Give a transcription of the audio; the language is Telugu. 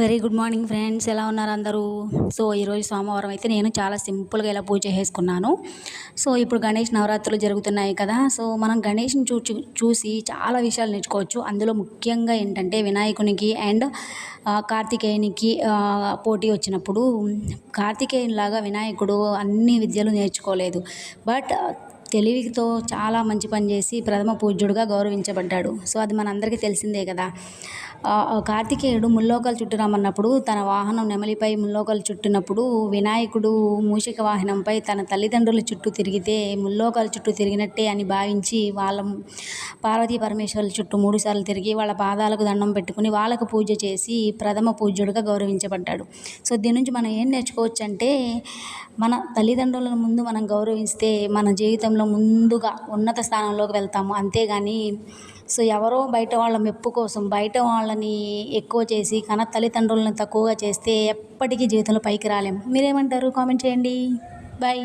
Very good morning friends. ఎలా ఉన్నారు అందరూ? సో ఈరోజు సోమవారం అయితే నేను చాలా సింపుల్గా ఇలా పూజ చేసుకున్నాను. సో ఇప్పుడు గణేష్ నవరాత్రులు జరుగుతున్నాయి కదా. సో మనం గణేష్ని చూ చూసి చాలా విషయాలు నేర్చుకోవచ్చు. అందులో ముఖ్యంగా ఏంటంటే వినాయకునికి అండ్ కార్తికేయునికి పోటీ వచ్చినప్పుడు కార్తికేయునిలాగా వినాయకుడు అన్ని విద్యలు నేర్చుకోలేదు. బట్ తెలివితో చాలా మంచి పని చేసి ప్రథమ పూజ్యుడిగా గౌరవించబడ్డాడు. సో అది మనందరికీ తెలిసిందే కదా. కార్తికేయుడు ముల్లోకాలు చుట్టురామన్నప్పుడు తన వాహనం నెమలిపై ముల్లోకాలు చుట్టినప్పుడు వినాయకుడు మూషిక వాహనంపై తన తల్లిదండ్రుల చుట్టూ తిరిగితే ముల్లోకాలు చుట్టూ తిరిగినట్టే అని భావించి వాళ్ళ పార్వతీ పరమేశ్వరుల చుట్టూ మూడుసార్లు తిరిగి వాళ్ళ పాదాలకు దండం పెట్టుకుని వాళ్ళకు పూజ చేసి ప్రథమ పూజ్యుడిగా గౌరవించబడ్డాడు. సో దీని నుంచి మనం ఏం నేర్చుకోవచ్చు అంటే మన తల్లిదండ్రుల ముందు మనం గౌరవిస్తే మన జీవితంలో ముందుగా ఉన్నత స్థానంలోకి వెళ్తాము. అంతేగాని సో ఎవరో బయట వాళ్ళ మెప్పు కోసం బయట వాళ్ళని ఎక్కువ చేసి కన తల్లిదండ్రులను తక్కువగా చేస్తే ఎప్పటికీ జీవితంలో పైకి రాలేము. మీరేమంటారు? కామెంట్ చేయండి. బాయ్.